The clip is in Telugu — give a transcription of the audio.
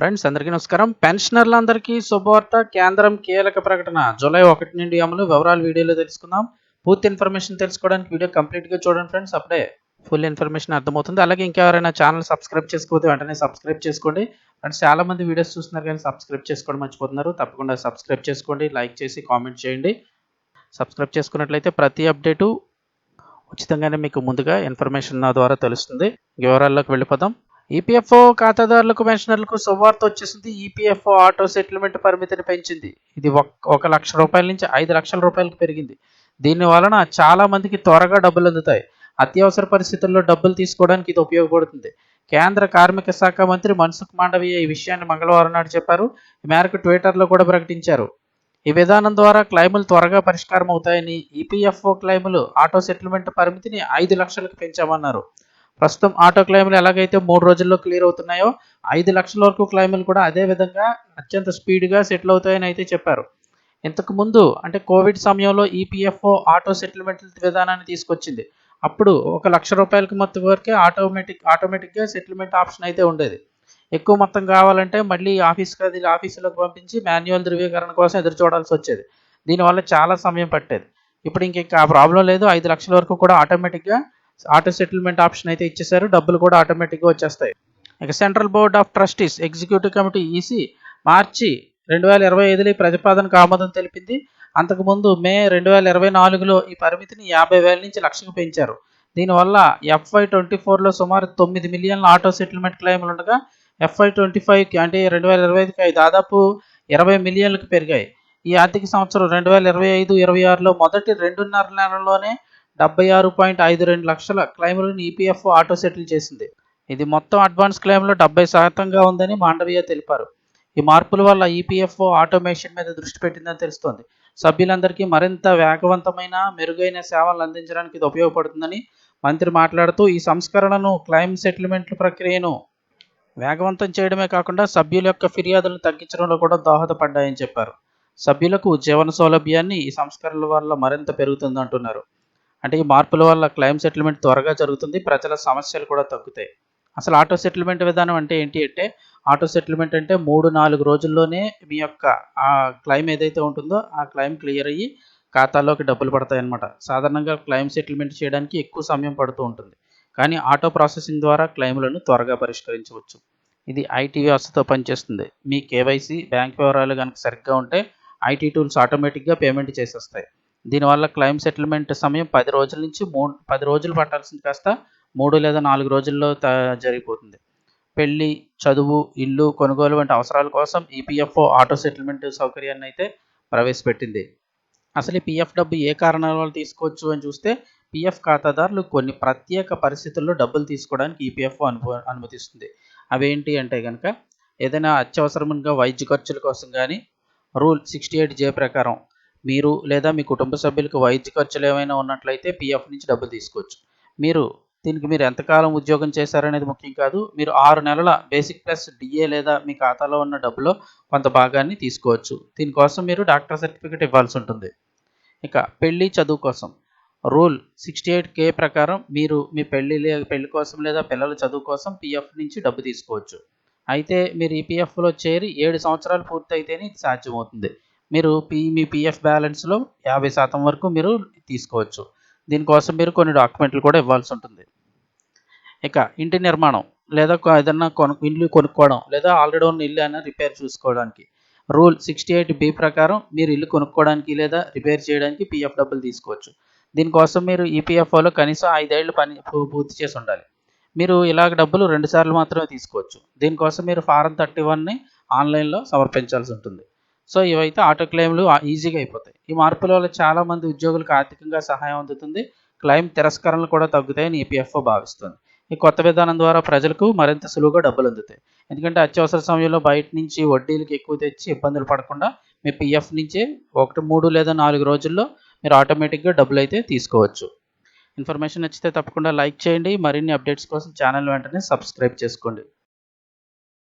ఫ్రెండ్స్ అందరికీ నమస్కారం. పెన్షనర్లందరికీ శుభవార్త. కేంద్రం కీలక ప్రకటన. జూలై ఒకటి నుండి అమలు. వివరాలు వీడియోలో తెలుసుకుందాం. పూర్తి ఇన్ఫర్మేషన్ తెలుసుకోవడానికి వీడియో కంప్లీట్గా చూడండి ఫ్రెండ్స్. అప్పుడే ఫుల్ ఇన్ఫర్మేషన్ అర్థమవుతుంది. అలాగే ఇంకెవరైనా ఛానల్ సబ్స్క్రైబ్ చేసుకోకపోతే వెంటనే సబ్స్క్రైబ్ చేసుకోండి. ఫ్రెండ్స్ చాలామంది వీడియోస్ చూస్తున్నారు కానీ సబ్స్క్రైబ్ చేసుకోవడం మర్చిపోతున్నారు. తప్పకుండా సబ్స్క్రైబ్ చేసుకోండి. లైక్ చేసి కామెంట్ చేయండి. సబ్స్క్రైబ్ చేసుకున్నట్లయితే ప్రతి అప్డేటు ఉచితంగానే మీకు ముందుగా ఇన్ఫర్మేషన్ నా ద్వారా తెలుస్తుంది. వివరాల్లోకి వెళ్ళిపోదాం. ఈపీఎఫ్ఓ ఖాతాదారులకు పెన్షనర్లకు శుభవార్త వచ్చేసింది. ఈపీఎఫ్ఓ ఆటో సెటిల్మెంట్ పరిమితిని పెంచింది. ఇది ఒక- ఒక లక్ష రూపాయల నుంచి ఐదు లక్షల రూపాయలకు పెరిగింది. దీని వలన చాలా మందికి త్వరగా డబ్బులు అందుతాయి. అత్యవసర పరిస్థితుల్లో డబ్బులు తీసుకోవడానికి ఇది ఉపయోగపడుతుంది. కేంద్ర కార్మిక శాఖ మంత్రి మన్సుఖ్ మాండవీయ ఈ విషయాన్ని మంగళవారం నాడు చెప్పారు. ఈ మేరకు ట్విట్టర్లో కూడా ప్రకటించారు. ఈ విధానం ద్వారా క్లైములు త్వరగా పరిష్కారం అవుతాయని ఈపీఎఫ్ఓ క్లైములు ఆటో సెటిల్మెంట్ పరిమితిని ఐదు లక్షలకు పెంచామన్నారు. ప్రస్తుతం ఆటో క్లైములు ఎలాగైతే మూడు రోజుల్లో క్లియర్ అవుతున్నాయో ఐదు లక్షల వరకు క్లైమ్లు కూడా అదే విధంగా అత్యంత స్పీడ్గా సెటిల్ అవుతాయని అయితే చెప్పారు. ఇంతకు ముందు అంటే కోవిడ్ సమయంలో ఈపీఎఫ్ఓ ఆటో సెటిల్మెంట్ విధానాన్ని తీసుకొచ్చింది. అప్పుడు ఒక లక్ష రూపాయలకి మొత్తం వరకే ఆటోమేటిక్ ఆటోమేటిక్గా సెటిల్మెంట్ ఆప్షన్ అయితే ఉండేది. ఎక్కువ మొత్తం కావాలంటే మళ్ళీ ఆఫీస్కి అది ఆఫీసులోకి పంపించి మాన్యువల్ ధృవీకరణ కోసం ఎదురు చూడాల్సి వచ్చేది. దీనివల్ల చాలా సమయం పట్టేది. ఇప్పుడు ఇంక ఇంకా ఆ ప్రాబ్లం లేదు. ఐదు లక్షల వరకు కూడా ఆటోమేటిక్గా ఆటో సెటిల్మెంట్ ఆప్షన్ అయితే ఇచ్చేశారు. డబ్బులు కూడా ఆటోమేటిక్గా వచ్చేస్తాయి. ఇక central board of trustees executive committee EC March రెండు వేల ఇరవై ఐదులో ఈ ప్రతిపాదనకు ఆమోదం తెలిపింది. అంతకుముందు మే రెండు వేల ఇరవై నాలుగులో ఈ పరిమితిని యాభై వేల నుంచి లక్షకు పెంచారు. దీనివల్ల ఎఫ్ఐ ట్వంటీ ఫోర్లో సుమారు తొమ్మిది మిలియన్ల ఆటో సెటిల్మెంట్ క్లెయిమ్లు ఉండగా ఎఫ్ఐ ట్వంటీ ఫైవ్కి అంటే రెండు వేల ఇరవై ఐదుకి అవి దాదాపు ఇరవై మిలియన్లకు పెరిగాయి. ఈ ఆర్థిక సంవత్సరం రెండు వేల ఇరవై ఐదు ఇరవై ఆరులో మొదటి రెండున్నర నెలల్లోనే డెబ్బై ఆరు పాయింట్ ఐదు రెండు లక్షల క్లెయిమ్లను ఈపీఎఫ్ఓ ఆటో సెటిల్ చేసింది. ఇది మొత్తం అడ్వాన్స్ క్లెయిమ్లో డెబ్బై శాతంగా ఉందని మాండవీయ తెలిపారు. ఈ మార్పుల వల్ల ఈపీఎఫ్ఓ ఆటోమేషన్ మీద దృష్టి పెట్టిందని తెలుస్తోంది. సభ్యులందరికీ మరింత వేగవంతమైన మెరుగైన సేవలు అందించడానికి ఇది ఉపయోగపడుతుందని మంత్రి మాట్లాడుతూ ఈ సంస్కరణను క్లెయిమ్ సెటిల్మెంట్ల ప్రక్రియను వేగవంతం చేయడమే కాకుండా సభ్యుల యొక్క ఫిర్యాదులను తగ్గించడంలో కూడా దోహదపడ్డాయని చెప్పారు. సభ్యులకు జీవన సౌలభ్యాన్ని ఈ సంస్కరణల వల్ల మరింత పెరుగుతుందంటున్నారు. అంటే ఈ మార్పుల వల్ల క్లెయిమ్ సెటిల్మెంట్ త్వరగా జరుగుతుంది ప్రజల సమస్యలు కూడా తగ్గుతాయి. అసలు ఆటో సెటిల్మెంట్ విధానం అంటే ఏంటి అంటే ఆటో సెటిల్మెంట్ అంటే మూడు నాలుగు రోజుల్లోనే మీ యొక్క ఆ క్లెయిమ్ ఏదైతే ఉంటుందో ఆ క్లెయిమ్ క్లియర్ అయ్యి ఖాతాలోకి డబ్బులు పడతాయి అన్నమాట సాధారణంగా క్లెయిమ్ సెటిల్మెంట్ చేయడానికి ఎక్కువ సమయం పడుతూ ఉంటుంది. కానీ ఆటో ప్రాసెసింగ్ ద్వారా క్లెయిమ్లను త్వరగా పరిష్కరించవచ్చు. ఇది ఐటీ వ్యవస్థతో పనిచేస్తుంది. మీ కేవైసీ బ్యాంక్ వివరాలు కనుక సరిగ్గా ఉంటే ఐటీ టూల్స్ ఆటోమేటిక్గా పేమెంట్ చేసేస్తాయి. దీనివల్ల క్లెయిమ్ సెటిల్మెంట్ సమయం పది రోజుల నుంచి మూడు పది రోజులు పట్టాల్సింది కాస్త మూడు లేదా నాలుగు రోజుల్లో త- జరిగిపోతుంది. పెళ్ళి చదువు ఇల్లు కొనుగోలు వంటి అవసరాల కోసం ఈపీఎఫ్ఓ ఆటో సెటిల్మెంట్ సౌకర్యాన్ని అయితే ప్రవేశపెట్టింది. అసలు ఈ పిఎఫ్ డబ్బు ఏ కారణాల వల్ల తీసుకోవచ్చు అని చూస్తే పిఎఫ్ ఖాతాదారులు కొన్ని ప్రత్యేక పరిస్థితుల్లో డబ్బులు తీసుకోవడానికి ఈపీఎఫ్ఓ అను అనుమతిస్తుంది. అవేంటి అంటే కనుక ఏదైనా అత్యవసరంగా వైద్య ఖర్చుల కోసం కానీ రూల్ సిక్స్టీ ఎయిట్ జే ప్రకారం మీరు లేదా మీ కుటుంబ సభ్యులకు వైద్య ఖర్చులు ఏమైనా ఉన్నట్లయితే పిఎఫ్ నుంచి డబ్బులు తీసుకోవచ్చు. మీరు దీనికి మీరు ఎంతకాలం ఉద్యోగం చేశారనేది ముఖ్యం కాదు. మీరు ఆరు నెలల బేసిక్ ప్లస్ డిఏ లేదా మీ ఖాతాలో ఉన్న డబ్బులో కొంత భాగాన్ని తీసుకోవచ్చు. దీనికోసం మీరు డాక్టర్ సర్టిఫికేట్ ఇవ్వాల్సి ఉంటుంది. ఇక పెళ్ళి చదువు కోసం. రూల్ సిక్స్టీ ఎయిట్ కే ప్రకారం మీరు మీ పెళ్ళి పెళ్ళి కోసం లేదా పిల్లల చదువు కోసం పిఎఫ్ నుంచి డబ్బు తీసుకోవచ్చు. అయితే మీరు ఈపీఎఫ్లో చేరి ఏడు సంవత్సరాలు పూర్తయితేనే ఇది సాధ్యమవుతుంది. మీరు పీ మీ పిఎఫ్ బ్యాలెన్స్లో యాభై శాతం వరకు మీరు తీసుకోవచ్చు. దీనికోసం మీరు కొన్ని డాక్యుమెంట్లు కూడా ఇవ్వాల్సి ఉంటుంది. ఇక ఇంటి నిర్మాణం లేదా ఏదన్నా కొను ఇల్లు కొనుక్కోవడం లేదా ఆల్రెడీ ఉన్న ఇల్లు అయినా రిపేర్ చూసుకోవడానికి. రూల్ సిక్స్టీ ఎయిట్ బి ప్రకారం మీరు ఇల్లు కొనుక్కోవడానికి లేదా రిపేర్ చేయడానికి పిఎఫ్ డబ్బులు తీసుకోవచ్చు. దీనికోసం మీరు ఈపీఎఫ్ఓలో కనీసం ఐదేళ్ళు పని పూర్తి చేసి ఉండాలి. మీరు ఇలాగ డబ్బులు రెండు సార్లు మాత్రమే తీసుకోవచ్చు. దీనికోసం మీరు ఫారం థర్టీ వన్ని ఆన్లైన్లో సమర్పించాల్సి ఉంటుంది. సో ఇవైతే ఆటో క్లెయిమ్లు ఈజీగా అయిపోతాయి. ఈ మార్పుల వల్ల చాలా మంది ఉద్యోగులకు ఆర్థికంగా సహాయం అందుతుంది. క్లెయిమ్ తిరస్కరణలు కూడా తగ్గుతాయని ఈపీఎఫ్ఓ భావిస్తుంది. ఈ కొత్త విధానం ద్వారా ప్రజలకు మరింత సులువుగా డబ్బులు అందుతాయి. ఎందుకంటే అత్యవసర సమయంలో బయట నుంచి వడ్డీలకు ఎక్కువ తెచ్చి ఇబ్బందులు పడకుండా మీ పిఎఫ్ నుంచే ఒకటి మూడు లేదా నాలుగు రోజుల్లో మీరు ఆటోమేటిక్గా డబ్బులు అయితే తీసుకోవచ్చు. ఇన్ఫర్మేషన్ నచ్చితే తప్పకుండా లైక్ చేయండి. మరిన్ని అప్డేట్స్ కోసం ఛానల్ వెంటనే సబ్స్క్రైబ్ చేసుకోండి.